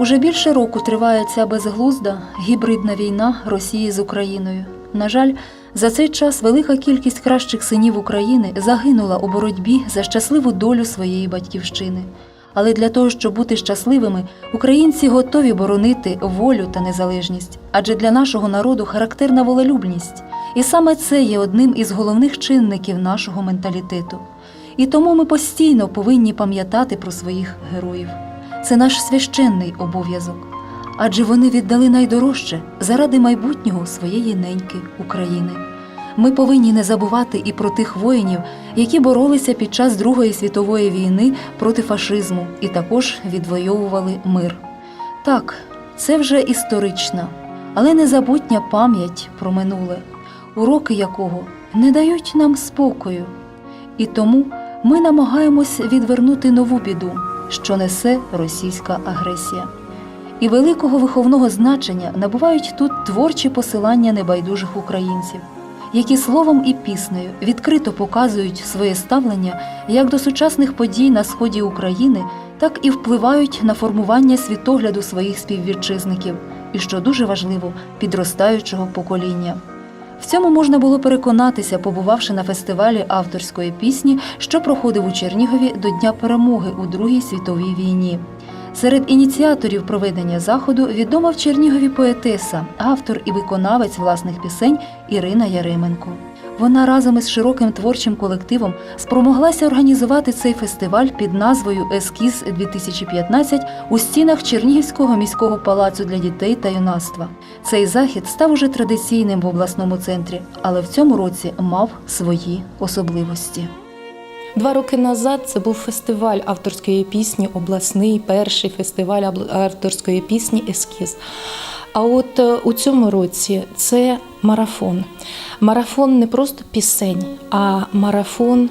Уже більше року триває ця безглузда гібридна війна Росії з Україною. На жаль, за цей час велика кількість кращих синів України загинула у боротьбі за щасливу долю своєї батьківщини. Але для того, щоб бути щасливими, українці готові боронити волю та незалежність, адже для нашого народу характерна волелюбність. І саме це є одним із головних чинників нашого менталітету. І тому ми постійно повинні пам'ятати про своїх героїв. Це наш священний обов'язок, адже вони віддали найдорожче заради майбутнього своєї неньки України. Ми повинні не забувати і про тих воїнів, які боролися під час Другої світової війни проти фашизму і також відвоювали мир. Так, це вже історична, але незабутня пам'ять про минуле, уроки якого не дають нам спокою. І тому ми намагаємось відвернути нову біду, що несе російська агресія. І великого виховного значення набувають тут творчі посилання небайдужих українців, які словом і піснею відкрито показують своє ставлення як до сучасних подій на сході України, так і впливають на формування світогляду своїх співвітчизників, і що дуже важливо, підростаючого покоління. В цьому можна було переконатися, побувавши на фестивалі авторської пісні, що проходив у Чернігові до Дня перемоги у Другій світовій війні. Серед ініціаторів проведення заходу відома в Чернігові поетеса, автор і виконавець власних пісень Ірина Яременко. Вона разом із широким творчим колективом спромоглася організувати цей фестиваль під назвою Ескіз 2015 у стінах Чернігівського міського палацу для дітей та юнацтва. Цей захід став уже традиційним в обласному центрі, але в цьому році мав свої особливості. Два роки назад це був фестиваль авторської пісні, обласний перший фестиваль авторської пісні Ескіз. А от е, у цьому році це марафон. Марафон не просто пісень, а марафон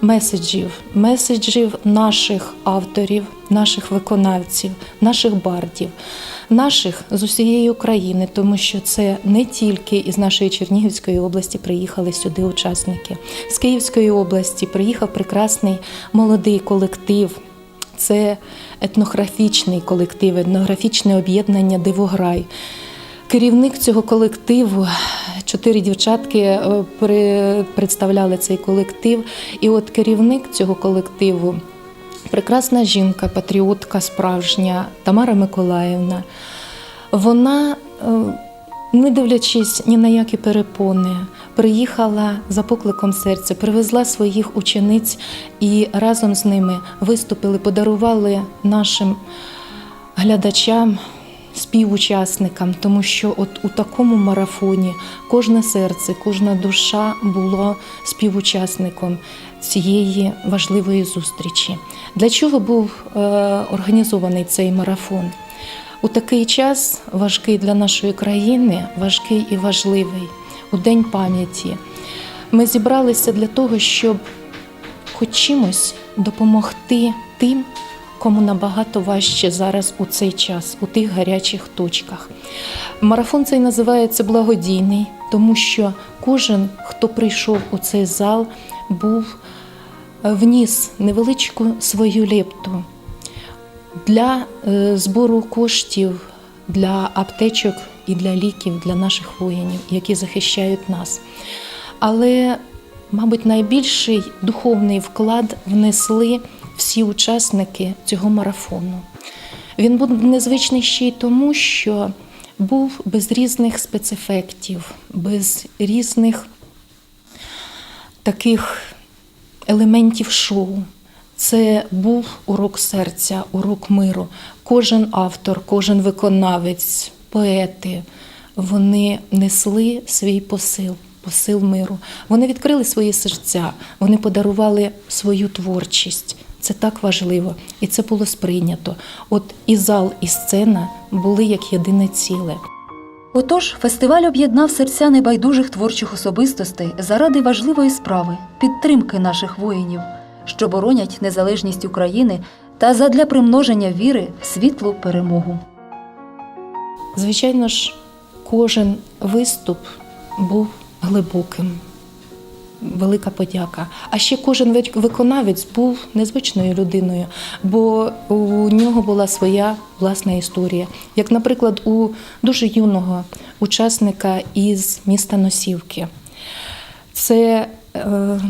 меседжів, меседжів наших авторів, наших виконавців, наших бардів, наших з усієї України, тому що це не тільки із нашої Чернігівської області приїхали сюди учасники. З Київської області приїхав прекрасний молодий колектив. Це етнографічний колектив, етнографічне об'єднання Дивограй. Керівник цього колективу, чотири дівчатки е, представляли цей колектив. І от керівник цього колективу, прекрасна жінка, патріотка справжня Тамара Миколаївна. Вона, е, не дивлячись ні на які перепони, приїхала за покликом серця, привезла своїх учениць і разом з ними виступили, подарували нашим глядачам, співучасникам, тому що от у такому марафоні кожне серце, кожна душа було співучасником цієї важливої зустрічі. Для чого був е, організований цей марафон? У такий час важкий для нашої країни, важкий і важливий у День пам'яті. Ми зібралися для того, щоб хоч допомогти тим, кому набагато важче зараз у цей час, у тих гарячих точках. Марафон цей називається благодійний, тому що кожен, хто прийшов у цей зал, був е, вніс невеличку свою лепту для е, збору коштів для аптечок і для ліків для наших воїнів, які захищають нас. Але, мабуть, найбільший духовний вклад внесли всі учасники цього марафону. Він був незвичний ще й тому, що був без різних спецефектів, без різних таких елементів шоу. Це був урок серця, урок миру. Кожен автор, кожен виконавець, поети вони несли свій посил, посил миру. Вони відкрили свої серця, вони подарували свою творчість. Це так важливо, і це було сприйнято. От і зал, і сцена були як єдине ціле. Отож, фестиваль об'єднав серця небайдужих творчих особистостей заради важливої справи підтримки наших воїнів, що боронять незалежність України та задля примноження віри в світлу перемогу. Звичайно ж, кожен виступ був глибоким. Велика подяка. А ще кожен виконавець був незвичною людиною, бо у нього була своя власна історія. Як, наприклад, у дуже юного учасника із міста Носівки. Це е,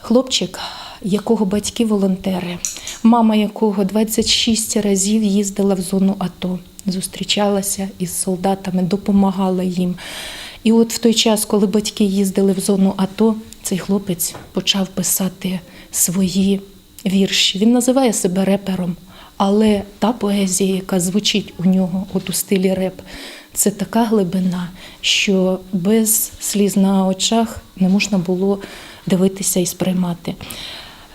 хлопчик, якого батьки волонтери, мама якого 26 разів їздила в зону АТО, зустрічалася із солдатами, допомагала їм. І от в той час, коли батьки їздили в зону АТО, цей хлопець почав писати свої вірші. Він називає себе репером. Але та поезія, яка звучить у нього от у стилі реп, це така глибина, що без сліз на очах не можна було дивитися і сприймати.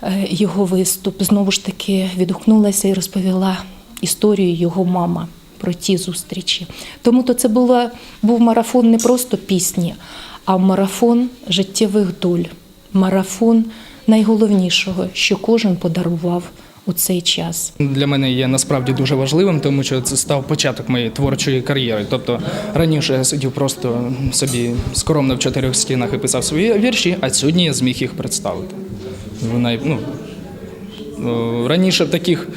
Е, Його виступ знову ж таки відгукнулася і розповіла історію його мама про ті зустрічі. Тому то це була, був марафон не просто пісні, а марафон життєвих доль, марафон найголовнішого, що кожен подарував у цей час. Для мене є насправді дуже важливим, тому що це став початок моєї творчої кар'єри. Тобто раніше я сидів просто собі скромно в чотирьох стінах і писав свої вірші, а сьогодні я зміг їх представити. Вона, ну, раніше таких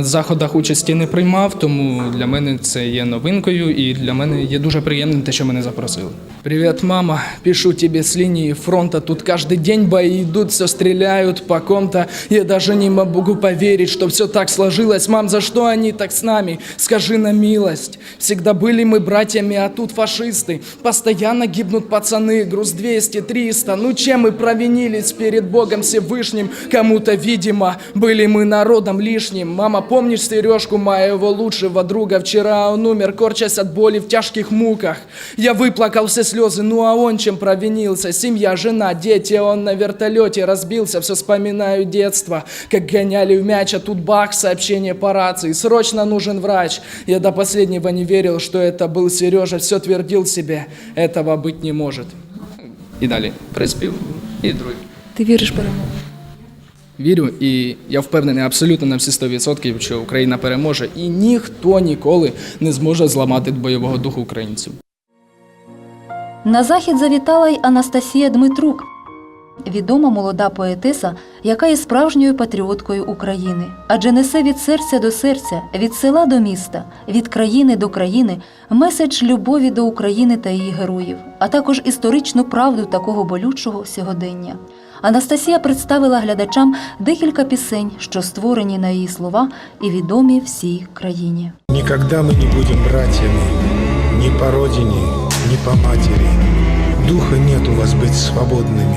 заходах участі не приймав, тому для мене це є новинкою, і для мене є дуже приємним те, що мене запросили. Привет, мама. Пишу тебе с линии фронта. Тут каждый день бои идут, все стреляют по ком-то. Я даже не могу поверить, что все так сложилось. Мам, за что они так с нами? Скажи на милость. Всегда были мы братьями, а тут фашисты. Постоянно гибнут пацаны, груз 200, 300. Ну чем мы провинились перед Богом Всевышним? Кому-то, видимо, были мы народом лишним. Мама, помнишь Сережку, моего лучшего друга? Вчера он умер, корчась от боли в тяжких муках. Я выплакал все слезы, ну а он чем провинился? Семья, жена, дети, он на вертолете разбился. Все вспоминаю детство, как гоняли в мяч, а тут бах, сообщение по рации. Срочно нужен врач. Я до последнего не верил, что это был Сережа. Все твердил себе, этого быть не может. І далі приспів і другий. Ти віриш в перемогу? Вірю, і я впевнений абсолютно на всі 100%, що Україна переможе, і ніхто ніколи не зможе зламати бойового духу українців. На захід завітала й Анастасія Дмитрук, відома молода поетеса, яка є справжньою патріоткою України, адже несе від серця до серця, від села до міста, від країни до країни меседж любові до України та її героїв, а також історичну правду такого болючого сьогодення. Анастасія представила глядачам декілька пісень, що створені на її слова і відомі всій країні. Никогда мы не будем братьями Ни по родине, ни по матери Духа нет у вас быть свободными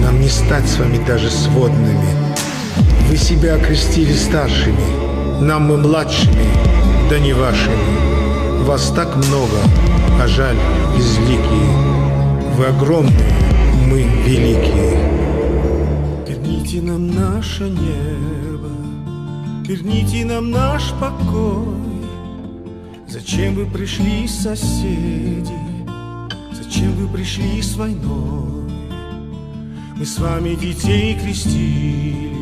Нам не стать с вами даже сводными Вы себя окрестили старшими Нам мы младшими, да не вашими Вас так много, а жаль безликие Вы огромные, мы великие Верните нам наше небо Верните нам наш покой. Зачем вы пришли, соседи? Зачем вы пришли с войной? Мы с вами детей крестили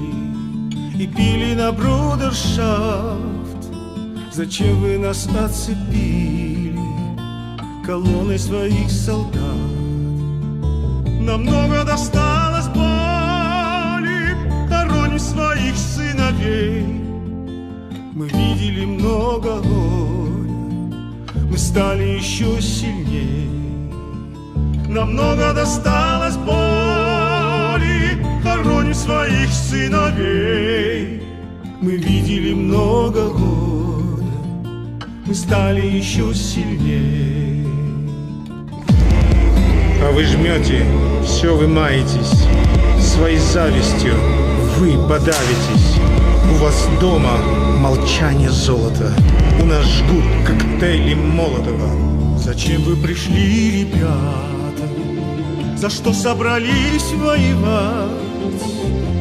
И пили на брудершафт. Зачем вы нас отцепили Колонной своих солдат? Нам много досталось боли, хороним своих сыновей. Мы видели много горя, мы стали еще сильнее. Нам много досталось боли, хороним своих сыновей. Мы видели много горя, мы стали еще сильнее. А вы жмете, все вы маетесь, своей завистью вы подавитесь. У вас дома молчание золота, у нас жгут коктейли Молотова. Зачем вы пришли, ребята? За что собрались воевать?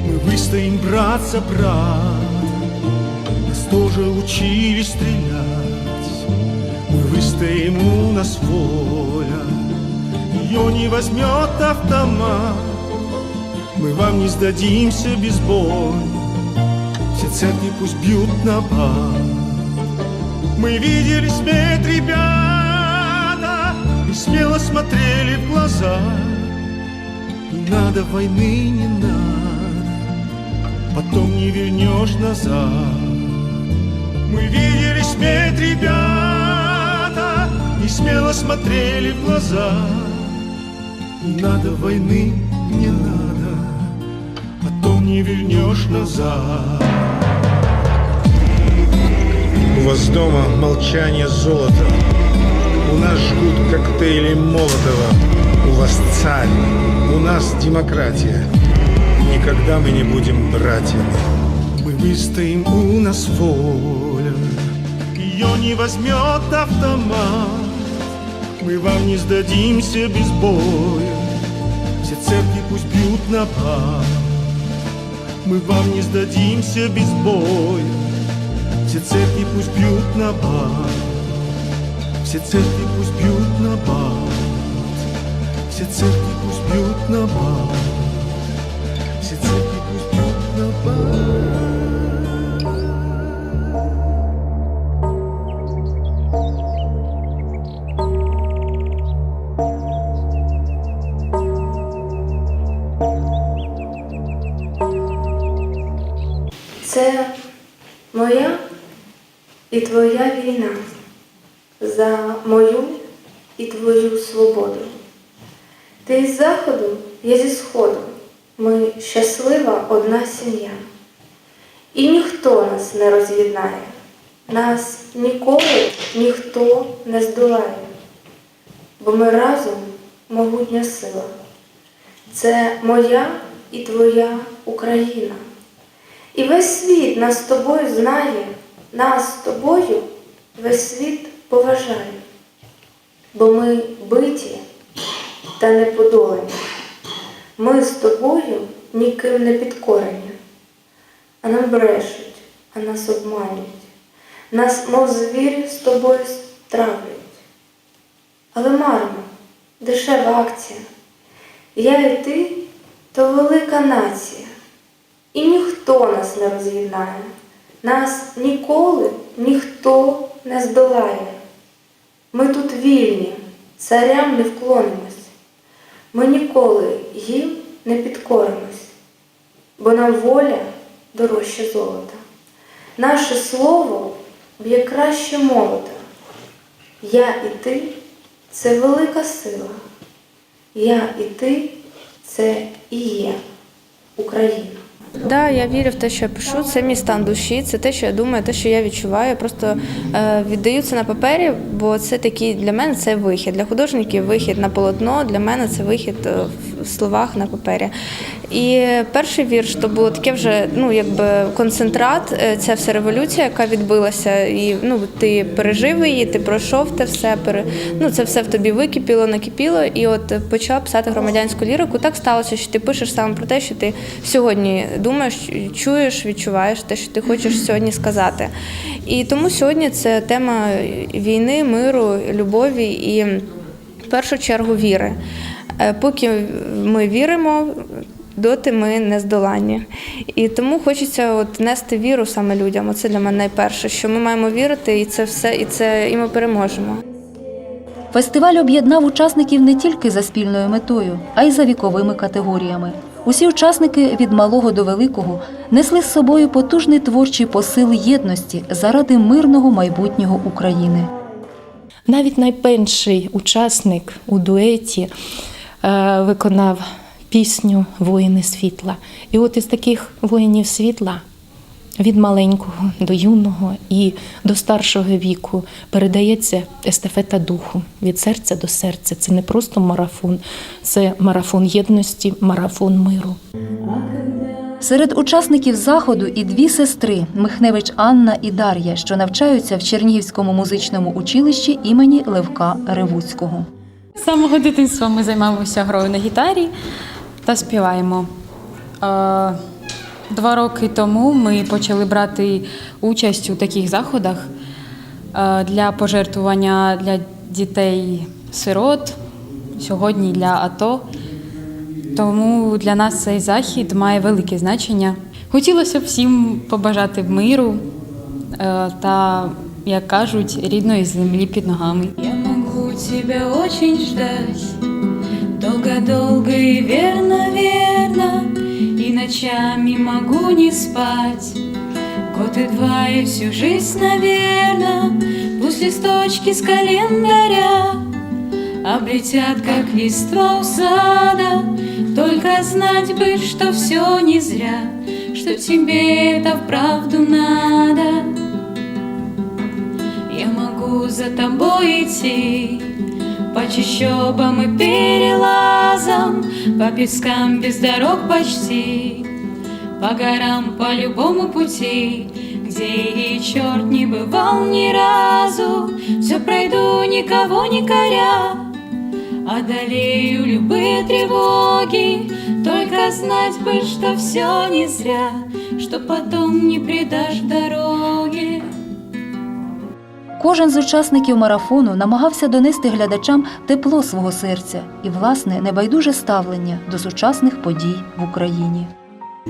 Мы выстоим, брат за брат. Нас тоже учили стрелять. Мы выстоим, у нас воля. Ее не возьмет автомат. Мы вам не сдадимся без боя. Все церкви пусть бьют на бат Мы видели смерть, ребята И смело смотрели в глаза. И Не надо войны, не надо, потом не вернешь назад. Мы видели смерть, ребята, не смело смотрели в глаза. Не надо войны, не надо, потом не вернешь назад. У вас дома молчание золота, у нас жгут коктейли Молотова. У вас царь, у нас демократия. Никогда мы не будем братьями. Мы выстоим, у нас воля. Ее не возьмет автомат. Мы вам не сдадимся без боя. Все церкви пусть бьют на пар. Мы вам не сдадимся без боя. Все церкви пусть бьют на бар. Все церкви пусть бьют на бар. Все церкви пусть бьют на бар. Все церкви пусть бьют на бар. Це моя і твоя війна за мою і твою свободу. Ти із заходу, я зі сходу. Ми щаслива одна сім'я. І ніхто нас не роз'єднає, нас ніколи ніхто не здолає, бо ми разом могутня сила. Це моя і твоя Україна. І весь світ нас з тобою знає, нас з тобою весь світ поважає, бо ми биті та не подолані. Ми з тобою ніким не підкорені, а нам брешуть, а нас обманюють, нас, мов звірів, з тобою стравлюють. Але марно, дешева акція. Я і ти то велика нація. І ніхто нас не роз'єднає, нас ніколи ніхто не здолає. Ми тут вільні, царям не вклонимось. Ми ніколи їм не підкоримось, бо нам воля дорожче золота. Наше слово б'є краще молота. Я і ти це велика сила. Я і ти це і є Україна. Да, я вірю в те, що я пишу. Це мій стан душі, це те, що я думаю, те, що я відчуваю. Я просто е, віддаю це на папері, бо це такий для мене це вихід. Для художників вихід на полотно, для мене це вихід е, в словах на папері. І перший вірш то було таке вже ну якби концентрат. е, Ця вся революція, яка відбилася, і ну ти пережив її, ти пройшов те все. Пере... Ну це все в тобі википіло, накипіло, і от почав писати громадянську лірику. Так сталося, що ти пишеш саме про те, що ти сьогодні думаєш, чуєш, відчуваєш те, що ти хочеш сьогодні сказати. І тому сьогодні це тема війни, миру, любові і в першу чергу віри. Е, Поки ми віримо, доти ми не здоланні. І тому хочеться от нести віру саме людям. Оце для мене найперше, що ми маємо вірити, і це все, і це і ми переможемо. Фестиваль об'єднав учасників не тільки за спільною метою, а й за віковими категоріями. Усі учасники від малого до великого несли з собою потужний творчий посил єдності заради мирного майбутнього України. Навіть найменший учасник у дуеті е, виконав пісню Воїни світла. І от із таких воїнів світла від маленького до юного і до старшого віку передається естафета духу від серця до серця. Це не просто марафон, це марафон єдності, марафон миру. Серед учасників заходу і дві сестри Михневич Анна і Дар'я, що навчаються в Чернігівському музичному училищі імені Левка Ревуцького. З самого дитинства ми займаємося грою на гітарі та співаємо. Два роки тому ми почали брати участь у таких заходах для пожертвування для дітей-сирот, сьогодні для АТО. Тому для нас цей захід має велике значення. Хотілося б всім побажати миру е, та, як кажуть, рідної землі під ногами. Я могу тебя очень ждать Долго-долго и верно-верно И ночами могу не спать. Год и два и всю жизнь, наверно Пусть листочки с календаря Облетят, как листва у сада. Только знать бы, что все не зря Что тебе это вправду надо. Я могу за тобой идти По чащобам и перелазам По пескам без дорог почти По горам по любому пути Где и черт не бывал ни разу. Все пройду, никого не коря Одолею любые тревоги. Только знать бы, что все не зря Что потом не предашь дороги Кожен з учасників марафону намагався донести глядачам тепло свого серця і, власне, небайдуже ставлення до сучасних подій в Україні.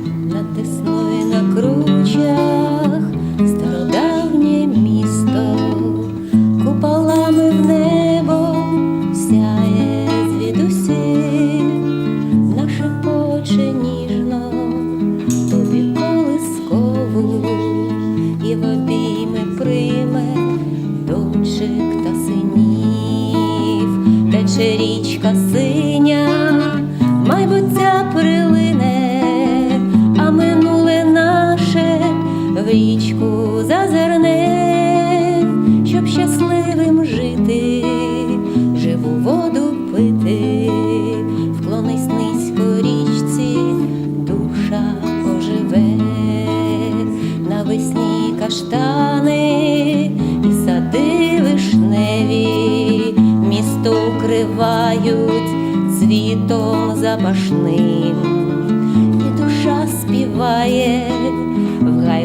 Натиснули на кручах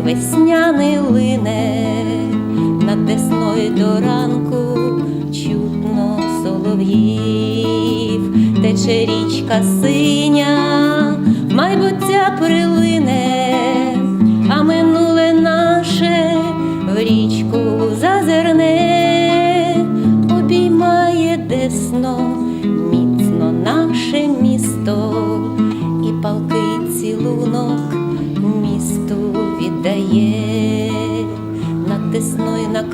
гай весняний лине, над десною до ранку чутно солов'їв, тече річка синя, майбуття прилине,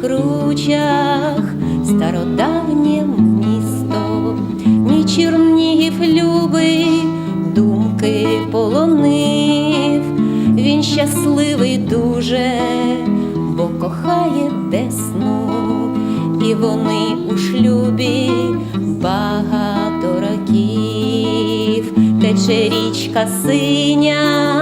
кручах стародавнє місто, мій Чернігів любий, думки полонив, він щасливий дуже, бо кохає десну, і вони у шлюбі багато років, тече річка синя,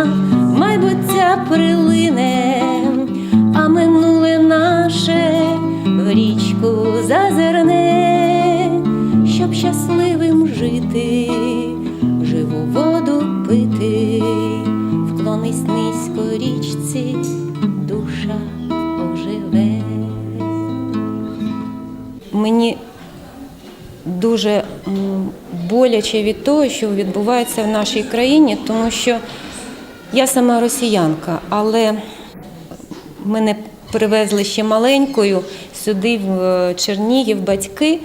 дуже боляче від того, що відбувається в нашій країні, тому що я сама росіянка, але мене привезли ще маленькою сюди, в е, Чернігів, батьки.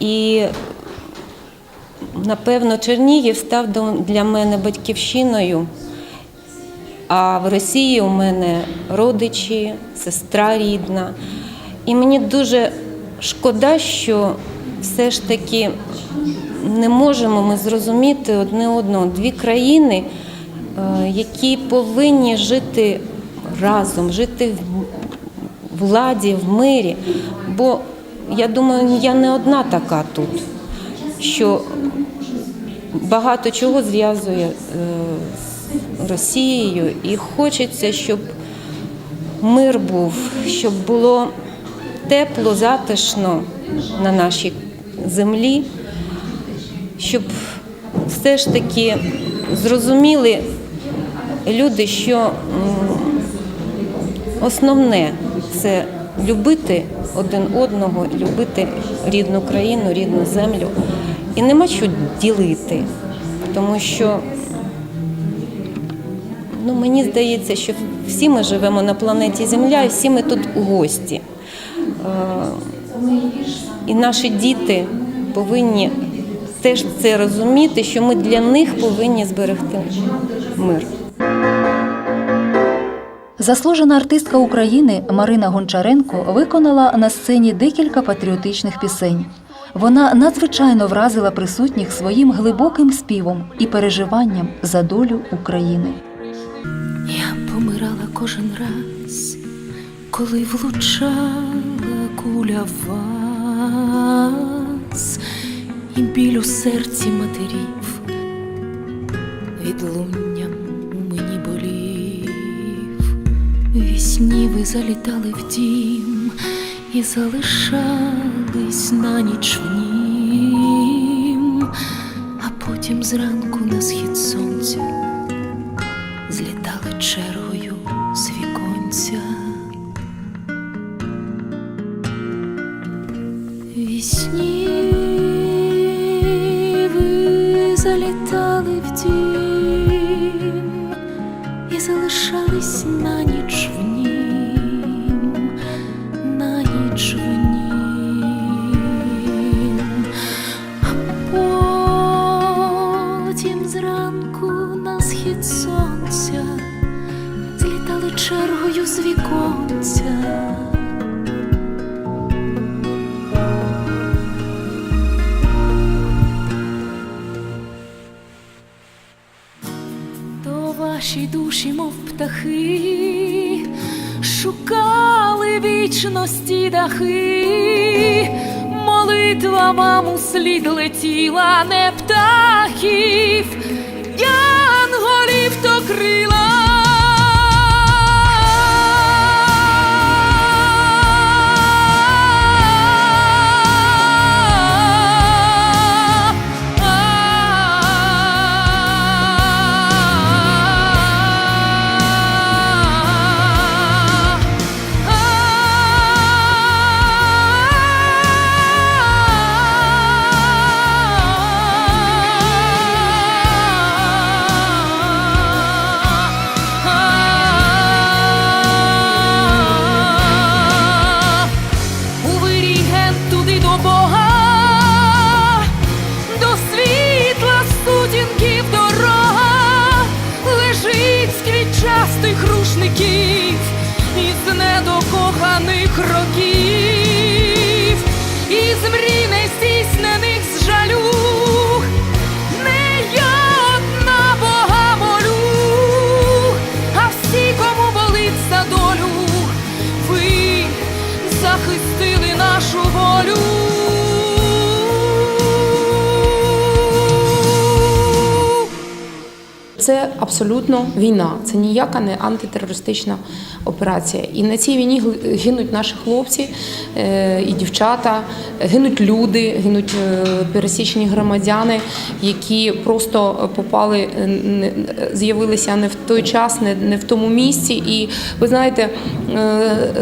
І напевно Чернігів став для мене батьківщиною. А в Росії у мене родичі, сестра рідна. І мені дуже шкода, що все ж таки не можемо ми зрозуміти одне одного. Дві країни, е, які повинні жити разом, жити в владі, в мирі. Бо я думаю, я не одна така тут, що багато чого зв'язує е, з Росією, і хочеться, щоб мир був, щоб було тепло, затишно на нашій землі, щоб все ж таки зрозуміли люди, що основне це любити один одного, любити рідну країну, рідну землю. І нема що ділити, тому що ну, мені здається, що всі ми живемо на планеті Земля, і всі ми тут у гості. І наші діти повинні теж це розуміти, що ми для них повинні зберегти мир. Заслужена артистка України Марина Гончаренко виконала на сцені декілька патріотичних пісень. Вона надзвичайно вразила присутніх своїм глибоким співом і переживанням за долю України. Я помирала кожен раз, коли влучала куля в вас, і біль у серці матерів відлунням у мені болів. Вісні ви залітали в дім і залишались на ніч в нім, а потім зранку на схід сонця на вічності дахи, молитва маму слід летіла, не птахів, янголів то крила. Абсолютно війна, це ніяка не антитерористична операція. І на цій війні гинуть наші хлопці е, і дівчата, гинуть люди, гинуть е, пересічні громадяни, які просто попали, е, з'явилися не в той час, не, в тому місці. І ви знаєте,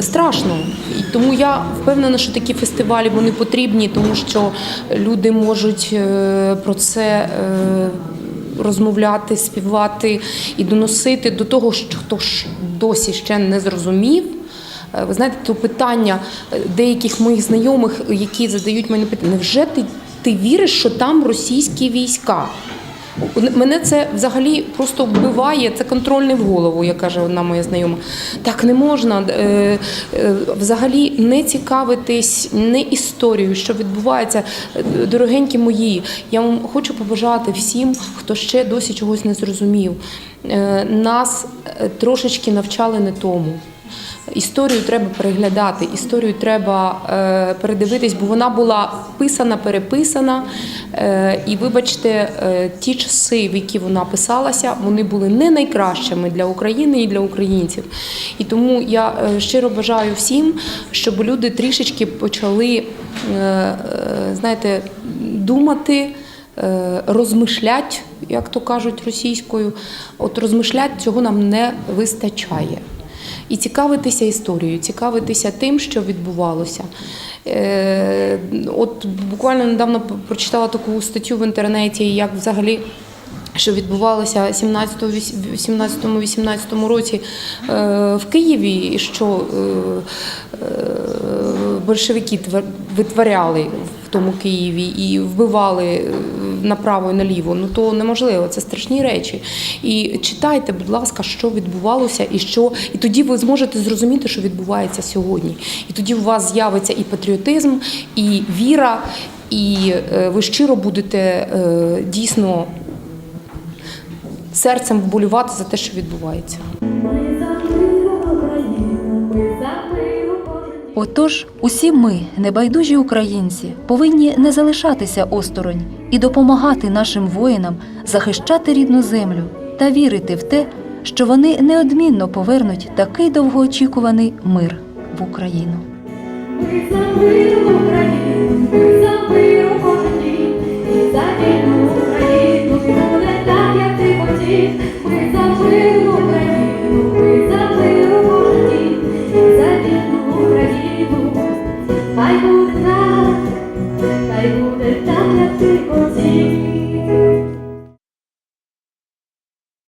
страшно. І тому я впевнена, що такі фестивалі вони потрібні, тому що люди можуть про це. Розмовляти, співати і доносити до того, що хто досі ще не зрозумів. Е, Ви знаєте, то питання е, деяких моїх знайомих, які задають мені питання, невже ти, ти віриш, що там російські війська? Мене це взагалі просто вбиває, це контрольний в голову, як каже одна моя знайома. Так не можна е, е, взагалі не цікавитись не історією, що відбувається. Е, Дорогенькі мої, я вам хочу побажати всім, хто ще досі чогось не зрозумів. Нас трошечки навчали не тому. Історію треба переглядати, історію треба е, передивитись, бо вона була писана, переписана. Е, і вибачте, е, ті часи, в які вона писалася, вони були не найкращими для України і для українців. І тому я щиро бажаю всім, щоб люди трішечки почали, знаєте, думати. Розмишлять, як то кажуть російською, от розмишлять цього нам не вистачає і цікавитися історією, цікавитися тим, що відбувалося. Е, От буквально недавно прочитала таку статтю в інтернеті, як взагалі. Що відбувалося 17-18 році е, в Києві, і що е, большевики витворяли тому Києві і вбивали е, направо і наліво, ну то неможливо, це страшні речі. І читайте, будь ласка, що відбувалося, і що, і тоді ви зможете зрозуміти, що відбувається сьогодні. І тоді у вас з'явиться і патріотизм, і віра, і е, ви щиро будете е, дійсно серцем вболювати за те, що відбувається. Отож, усі ми, небайдужі українці, повинні не залишатися осторонь і допомагати нашим воїнам захищати рідну землю та вірити в те, що вони неодмінно повернуть такий довгоочікуваний мир в Україну. Україну,